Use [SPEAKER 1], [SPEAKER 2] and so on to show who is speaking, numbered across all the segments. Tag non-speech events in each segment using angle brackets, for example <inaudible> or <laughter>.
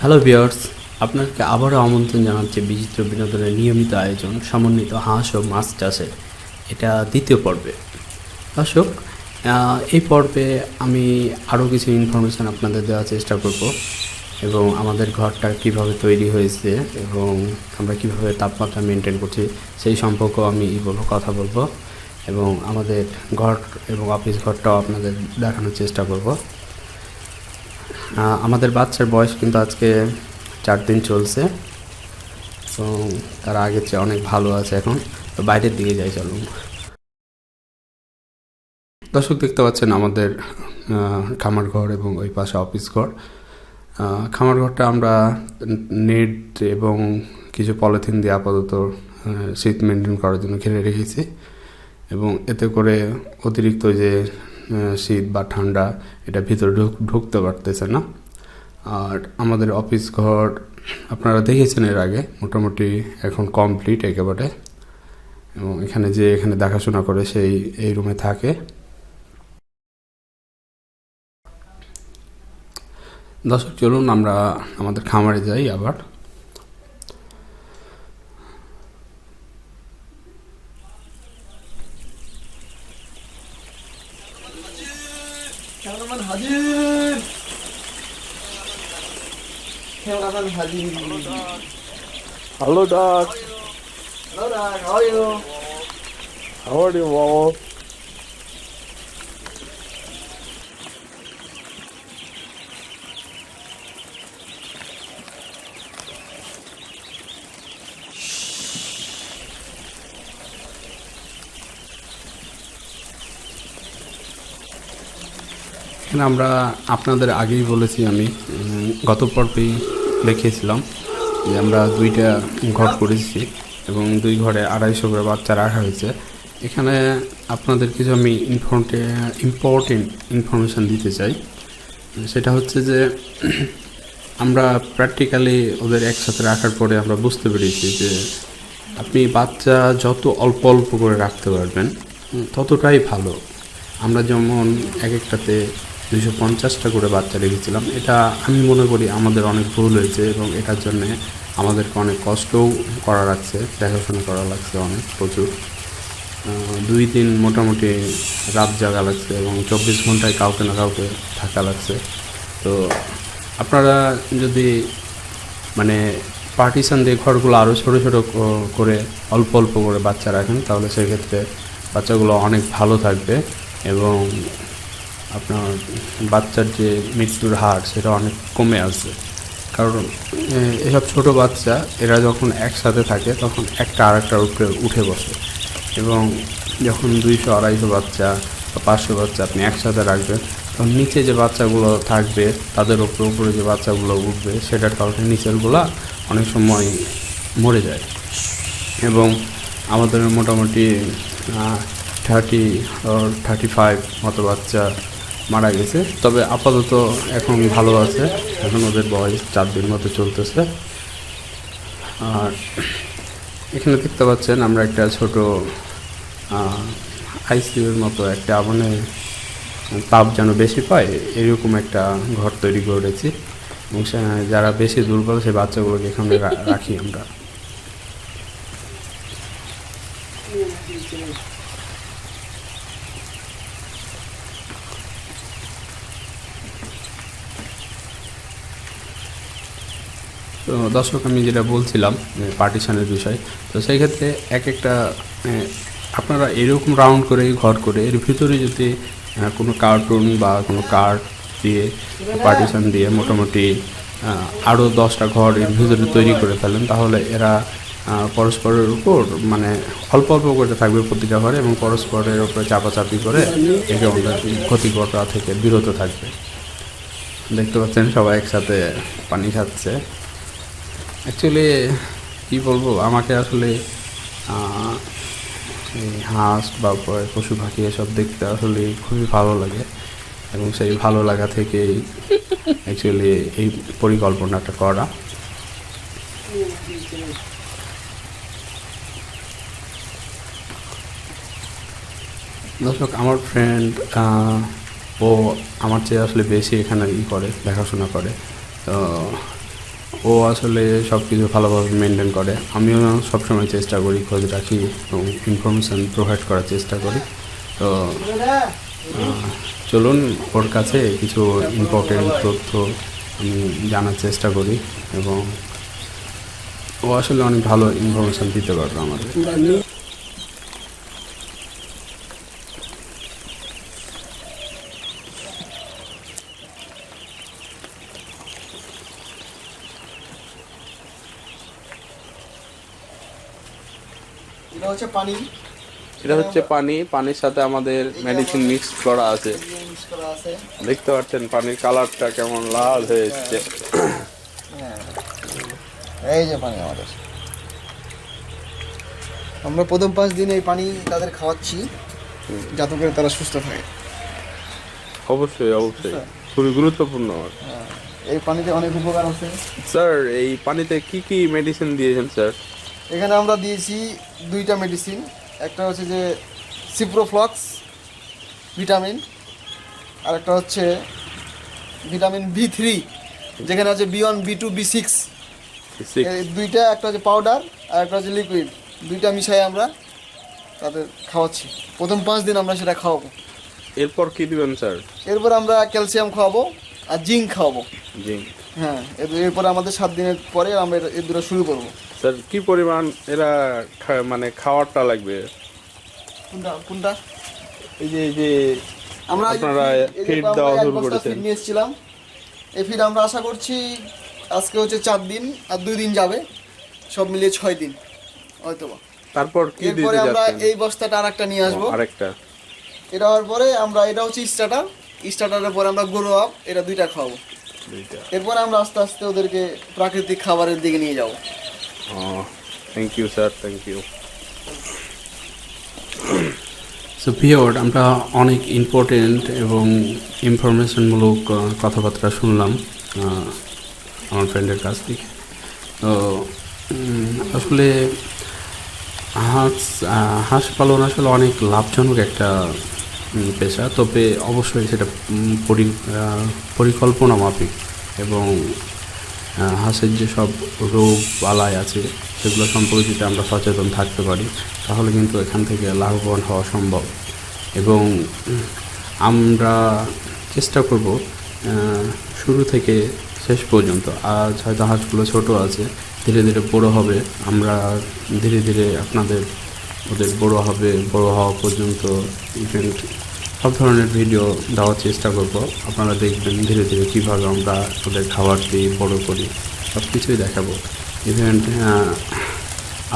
[SPEAKER 1] Hello বিয়ার্স আপনাকে আবারও আমন্ত্রণ জানাচ্ছি বিচিত্র বিনোদনের নিয়মিত আয়োজন সমন্বিত হাঁস ও মাছ চাষের। এটা দ্বিতীয় পর্বে। দর্শক এই পর্বে আমি আরও কিছু ইনফরমেশান আপনাদের দেওয়ার চেষ্টা করব এবং আমাদের ঘরটা কীভাবে তৈরি হয়েছে এবং আমরা কীভাবে তাপমাত্রা মেনটেন করছি সেই সম্পর্কেও আমি বলব, কথা বলব এবং আমাদের ঘর এবং অফিস ঘরটাও আপনাদের দেখানোর চেষ্টা করব। আমাদের বাচ্চার বয়স কিন্তু আজকে চার দিন চলছে। তো তার আগের চেয়ে অনেক ভালো আছে এখন। তো বাইরের দিকে যাই চলুন দর্শক, দেখতে পাচ্ছেন আমাদের খামার ঘর এবং ওই পাশে অফিস ঘর। খামার ঘরটা আমরা নেট এবং কিছু পলিথিন দিয়ে আপাতত শীত মেনটেন করার জন্য ঘিরে রেখেছি। এবং এতে করে অতিরিক্ত যে শীত বা ঠান্ডা, এটা ভিতরে ঢুক, ঢুকতে পারতেছে না। আর আমাদের অফিস ঘর, আপনারা দেখেছেন এর আগে, মোটামুটি এখন কমপ্লিট একেবারে। এবং এখানে যে এখানে দেখাশোনা করে সেই, এই রুমে থাকে। দর্শক, চলুন আমরা আমাদের খামারে যাই আবার।
[SPEAKER 2] Hadir.
[SPEAKER 3] Hello, Doc.
[SPEAKER 2] Hello, Doc. How are you?
[SPEAKER 3] How are you?
[SPEAKER 1] এখানে আমরা আপনাদের আগেই বলেছি আমি গত পর্বেই দেখিয়েছিলাম যে আমরা দুইটা ঘর করেছি এবং দুই ঘরে আড়াইশো করে বাচ্চা রাখা হয়েছে। এখানে আপনাদের কিছু আমি ইনফর্মে ইম্পর্টেন্ট ইনফরমেশান দিতে চাই, সেটা হচ্ছে যে <clears throat> আমরা প্র্যাকটিক্যালি ওদের একসাথে রাখার পরে আমরা বুঝতে পেরেছি যে আপনি বাচ্চা যত অল্প অল্প করে রাখতে পারবেন ততটাই ভালো। আমরা যেমন এক একটাতে দুইশো পঞ্চাশটা করে বাচ্চা রেখেছিলাম। এটা আমি মনে করি আমাদের অনেক ভুল হয়েছে এবং এটার জন্যে আমাদেরকে অনেক কষ্টও করা লাগছে, দেখাশোনা করা লাগছে অনেক, প্রচুর। দুই দিন মোটামুটি রাত জাগা লাগছে এবং চব্বিশ ঘন্টায় কাউকে না কাউকে থাকা লাগছে। তো আপনারা যদি মানে পার্টিশান দিয়ে ঘরগুলো আরও ছোটো ছোটো করে অল্প অল্প করে বাচ্চা রাখেন, তাহলে সেক্ষেত্রে বাচ্চাগুলো অনেক ভালো থাকবে এবং আপনার বাচ্চার যে মৃত্যুর হার, সেটা অনেক কমে আসবে। কারণ এসব ছোট বাচ্চা, এরা যখন একসাথে থাকে, তখন একটা আর একটার উপরে উঠে বসে। এবং যখন দুইশো, আড়াইশো বাচ্চা বা পাঁচশো বাচ্চা আপনি একসাথে রাখবেন, তখন নিচে যে বাচ্চাগুলো থাকবে, তাদের উপরে উপরে যে বাচ্চাগুলো উঠবে, সেটার কারণে নিচেরগুলা অনেক সময় মরে যায়। এবং আমাদের মোটামুটি থার্টি থার্টি ফাইভ মতো বাচ্চা মারা গেছে। তবে আপাতত এখন ভালো আছে। এখন ওদের বয়স চার দিন মতো চলতেছে। আর এখানে দেখতে পাচ্ছেন আমরা একটা ছোট আইসিউর মতো একটা মানে তাপ যেন বেশি পায়, এরকম একটা ঘর তৈরি করেছি। এবং যারা বেশি দুর্বল সেই বাচ্চাগুলোকে এখানে রাখি আমরা। তো দর্শক, আমি যেটা বলছিলাম পার্টিশানের বিষয়, তো সেই ক্ষেত্রে এক একটা আপনারা এরকম রাউন্ড করে ঘর করে, এর ভিতরে যদি কোনো কার্টুন বা কোনো কার্ড দিয়ে পার্টিশান দিয়ে মোটামুটি আরও দশটা ঘর এর ভিতরে তৈরি করে ফেলেন, তাহলে এরা পরস্পরের উপর মানে অল্প অল্প করে থাকবে প্রতিটা ঘরে এবং পরস্পরের উপরে চাপাচাপি করে একে অন্যের ক্ষতি থেকে বিরত থাকবে। দেখতে পাচ্ছেন সবাই একসাথে পানি খাচ্ছে। অ্যাকচুয়ালি কী বলব? আমাকে আসলে হাঁস বা পশু পাখি এসব দেখতে আসলে খুবই ভালো লাগে। এবং সেই ভালো লাগা থেকেই অ্যাকচুয়ালি এই পরিকল্পনাটা করা। দর্শক, আমার ফ্রেন্ড ও আমার চেয়ে আসলে বেশি এখানে ই করে, দেখাশোনা করে। তো ও আসলে সব কিছু ভালোভাবে মেনটেন করে। আমিও সবসময় চেষ্টা করি খোঁজ রাখি এবং ইনফরমেশান প্রোভাইড করার চেষ্টা করি। তো চলুন ওর কাছে কিছু ইম্পর্টেন্ট তথ্য আমি জানার চেষ্টা করি এবং ও আসলে অনেক ভালো ইনফরমেশান দিতে পারবে আমাদের।
[SPEAKER 2] এটা হচ্ছে পানি
[SPEAKER 3] এটা হচ্ছে পানি পানির সাথে আমাদের মেডিসিন মিক্স করা আছে। দেখতে পাচ্ছেন পানির কালারটা কেমন লাল হয়ে এসছে।
[SPEAKER 2] হ্যাঁ। এই যে পানি আমাদের। আমরা প্রথম পাঁচ দিন এই পানি তাদের খাওয়াচ্ছি যাতে করে তারা সুস্থ থাকে।
[SPEAKER 3] অবশ্যই অবশ্যই। খুবই গুরুত্বপূর্ণ
[SPEAKER 2] হ্যাঁ, এই পানিতে অনেক উপকার আছে।
[SPEAKER 3] স্যার এই পানিতে কি কি মেডিসিন দিয়েছেন স্যার
[SPEAKER 2] এখানে আমরা দিয়েছি দুইটা মেডিসিন একটা হচ্ছে যে সিপ্রোফ্লক্স ভিটামিন আর একটা হচ্ছে ভিটামিন বি থ্রি যেখানে আছে B one B two B six. দুইটা একটা হচ্ছে পাউডার আর একটা হচ্ছে লিকুইড দুইটা মিশাই আমরা তাদের খাওয়াচ্ছি। প্রথম পাঁচ দিন আমরা সেটা খাওয়াবো।
[SPEAKER 3] এরপর কি দিবেন স্যার?
[SPEAKER 2] এরপর আমরা ক্যালসিয়াম খাওয়াবো। আর জিঙ্ক খাওয়াবো।
[SPEAKER 3] জিঙ্ক।
[SPEAKER 2] হ্যাঁ এর- এরপর আমাদের সাত দিনের পরে আমরা এর- দুটো শুরু করব।
[SPEAKER 3] স্যার কি পরিমাণ এরা মানে খাওয়ারটা লাগবে?
[SPEAKER 2] কোনটা কোনটা?
[SPEAKER 3] এই যে এই যে
[SPEAKER 2] আমরা
[SPEAKER 3] আপনারা
[SPEAKER 2] আমরা
[SPEAKER 3] দেওয়া শুরু করেছেন।
[SPEAKER 2] নিয়ে এসেছিলাম। এই ফিড আমরা আশা করছি আজকে হচ্ছে চার দিন আর দুই দিন যাবে। সব মিলিয়ে ছয় দিন হয়তো
[SPEAKER 3] তারপর কি দিতে
[SPEAKER 2] আমরা
[SPEAKER 3] যাচ্ছেন?
[SPEAKER 2] এই বস্তাটা আর একটা নিয়ে আসব।
[SPEAKER 3] আরেকটা।
[SPEAKER 2] এটা হওয়ার পরে আমরা এটা হচ্ছে স্টার্টার স্টার্টারের পরে আমরা গরু আপ এটা দুইটা খাওয়াবো।
[SPEAKER 3] দুইটা।
[SPEAKER 2] এরপরে আমরা আস্তে আস্তে ওদেরকে প্রাকৃতিক খাবারের দিকে নিয়ে যাব।
[SPEAKER 3] Thank you sir thank you
[SPEAKER 1] so pure আমরা অনেক ইম্পর্টেন্ট এবং ইনফরমেশনমূলক কথাবার্তা শুনলাম আমার ফ্রেন্ডের কাছ থেকে। তো আসলে হাঁস হাঁস পালন আসলে অনেক লাভজনক একটা পেশা। তবে অবশ্যই সেটা পরি পরিকল্পনা মাফিক এবং হাঁসের যেসব রোগ বালাই আছে, সেগুলো সম্পর্কে যদি আমরা সচেতন থাকতে পারি, তাহলে কিন্তু এখান থেকে লাভবান হওয়া সম্ভব। এবং, আমরা চেষ্টা করব শুরু থেকে শেষ পর্যন্ত। আজ হয়তো হাঁসগুলো ছোট আছে, ধীরে ধীরে বড় হবে। আমরা ধীরে ধীরে আপনাদের, ওদের বড় হবে, বড় হওয়া পর্যন্ত ইভেন্ট সব ধরনের ভিডিও দেওয়ার চেষ্টা করব। আপনারা দেখবেন ধীরে ধীরে কীভাবে আমরা ওদের খাবার দিই, বড় করি সব কিছুই দেখাবো ইভেন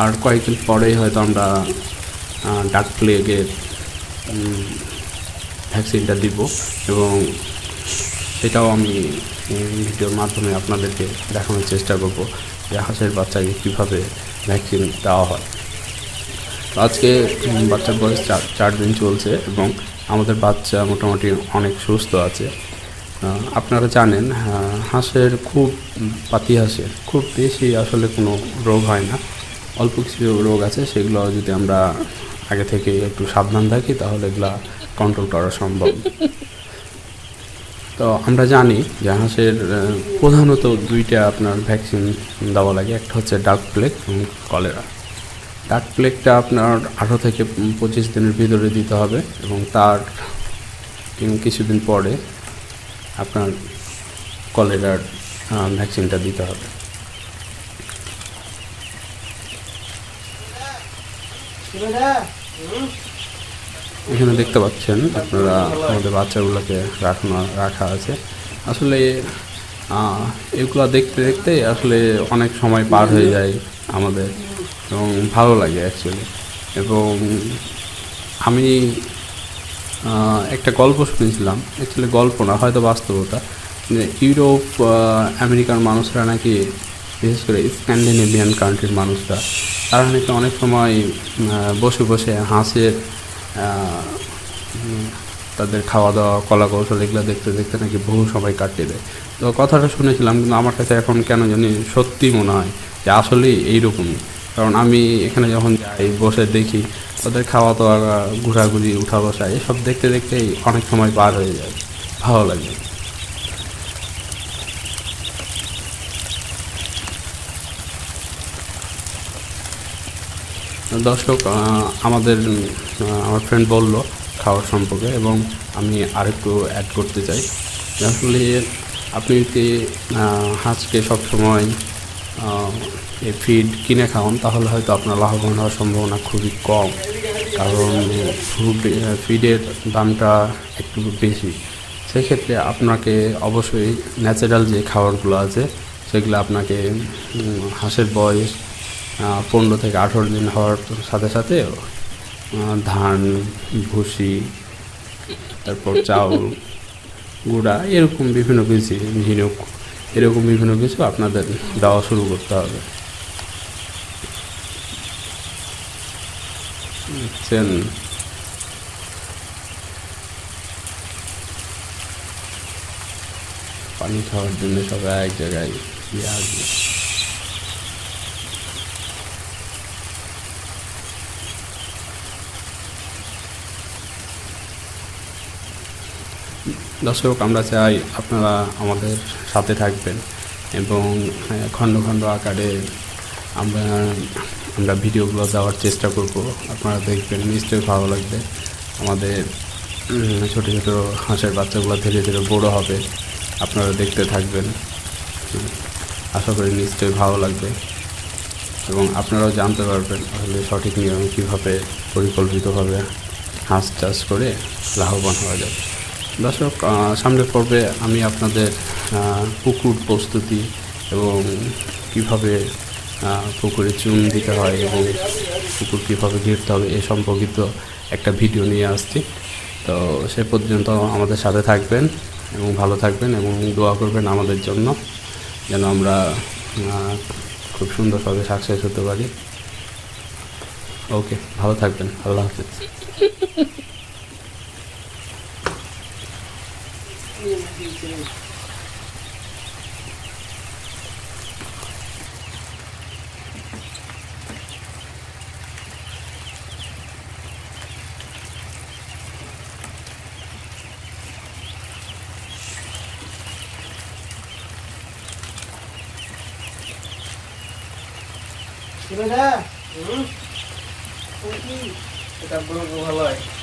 [SPEAKER 1] আর কয়েকদিন পরেই হয়তো আমরা ডাক প্লেগের ভ্যাকসিনটা দিব এবং সেটাও আমি ভিডিওর মাধ্যমে আপনাদেরকে দেখানোর চেষ্টা করব যে হাঁসের বাচ্চাকে কীভাবে ভ্যাকসিন দেওয়া হয়। আজকে বাচ্চার বয়স চার দিন চলছে এবং আমাদের বাচ্চা মোটামুটি অনেক সুস্থ আছে। আপনারা জানেন হাঁসের খুব পাতি হাঁসের খুব বেশি আসলে কোনো রোগ হয় না। অল্প কিছু রোগ আছে, সেগুলো যদি আমরা আগে থেকে একটু সাবধান থাকি, তাহলে এগুলা কন্ট্রোল করা সম্ভব। তো আমরা জানি যে হাঁসের প্রধানত দুইটা আপনার ভ্যাকসিন দেওয়া লাগে, একটা হচ্ছে ডাক প্লেগ এবং কলেরা ডাক প্লেটটা আপনার আঠারো থেকে পঁচিশ দিনের ভিতরে দিতে হবে এবং তার কিছুদিন পরে আপনার কলেরার ভ্যাকসিনটা দিতে হবে। এখানে দেখতে পাচ্ছেন আপনারা আমাদের বাচ্চাগুলোকে রাখানো, রাখা আছে। আসলে এগুলো দেখতে দেখতে আসলে অনেক সময় পার হয়ে যায়। আমাদের, এবং ভালো লাগে অ্যাকচুয়ালি এবং আমি একটা গল্প শুনেছিলাম অ্যাকচুয়ালি গল্প না, হয়তো বাস্তবতা, যে ইউরোপ আমেরিকার মানুষরা নাকি, বিশেষ করে স্ক্যান্ডিনেভিয়ান কান্ট্রির মানুষরা, তারা নাকি অনেক সময় বসে বসে হাঁসের তাদের খাওয়া দাওয়া কলা কৌশল এগুলো দেখতে দেখতে নাকি বহু সময় কাটিয়ে দেয়। তো কথাটা শুনেছিলাম, কিন্তু আমার কাছে এখন কেন জানি সত্যি মনে হয় যে আসলেই এইরকমই। কারণ আমি এখানে যখন যাই বসে দেখি তাদের খাওয়া দাওয়া ঘোরাঘুরি উঠা বসা এসব দেখতে দেখতেই অনেক সময় পার হয়ে যায়। ভালো লাগে। দর্শক আমাদের আমার ফ্রেন্ড বলল খাওয়ার সম্পর্কে এবং আমি আরেকটু অ্যাড করতে চাই। আসলে আপনি আহ, হাঁসকে সবসময় এই ফিড কিনে খাওয়ান, তাহলে হয়তো আপনার লাভবান হওয়ার সম্ভাবনা খুবই কম। কারণ ফুড ফিডের দামটা একটু বেশি। সেক্ষেত্রে আপনাকে অবশ্যই ন্যাচারাল যে খাবারগুলো আছে, সেগুলো আপনাকে হাঁসের বয়স পনেরো থেকে আঠেরো দিন হওয়ার সাথে সাথে ধান, ভুসি, তারপর চাউল, গুঁড়া, এরকম বিভিন্ন কিছু ঝিনুক এরকম বিভিন্ন কিছু আপনাদের দেওয়া শুরু করতে হবে। পানি খাওয়ার জন্য সবাই এক জায়গায় গিয়ে আসবে। দর্শক, আমরা চাই আপনারা আমাদের সাথে থাকবেন এবং খণ্ড খণ্ড আকারে আমরা আমরা ভিডিওগুলো দেওয়ার চেষ্টা করব। আপনারা দেখবেন, নিশ্চয়ই ভালো লাগবে। আমাদের ছোটো ছোটো হাঁসের বাচ্চাগুলো ধীরে ধীরে বড় হবে। আপনারা দেখতে থাকবেন। আশা করি নিশ্চয়ই ভালো লাগবে। এবং আপনারাও জানতে পারবেন আসলে সঠিক নিয়ম কীভাবে পরিকল্পিতভাবে হাঁস চাষ করে লাভবান হওয়া যায় দর্শক আহ, সামনের পর্বে আমি আপনাদের পুকুর প্রস্তুতি এবং কীভাবে পুকুরে চুন দিতে হয় এবং পুকুর কীভাবে ঘিরতে হবে এ সম্পর্কিত একটা ভিডিও নিয়ে আসছি। তো সে পর্যন্ত আমাদের সাথে থাকবেন এবং ভালো থাকবেন এবং দোয়া করবেন আমাদের জন্য যেন আমরা খুব সুন্দরভাবে সাকসেস হতে পারি। ওকে ভালো থাকবেন। আল্লাহ হাফিজ। <laughs>
[SPEAKER 2] এটা বলব ভালো হয়